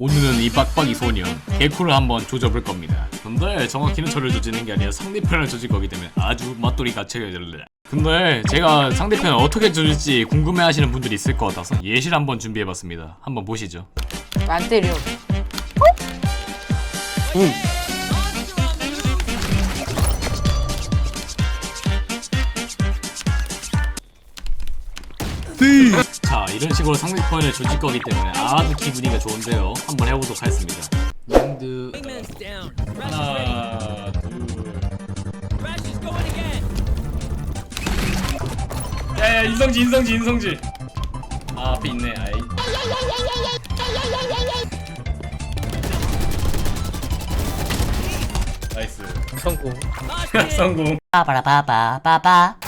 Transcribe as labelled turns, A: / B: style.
A: 오늘은 이 빡빡이 소년 개코를 한번 조져볼 겁니다. 근데 정확히는 저를 조지는 게 아니라 상대편을 조질 거기 때문에 아주 맛돌이 갖춰야 될래. 근데 제가 상대편을 어떻게 조질지 궁금해하시는 분들이 있을 것 같아서 예시를 한번 준비해봤습니다. 한번 보시죠.
B: 안 때려.
A: 자 이런 식으로 상대편을 조질 거기 때문에 아주 기분이가 좋은데요. 한번 해보도록 하겠습니다. 랜드. 하나 둘. 야야 인성지 인성지 인성지. 아 앞에 있네. 아이. 나이스.
C: 성공.
A: 성공.
B: 빠바라바바바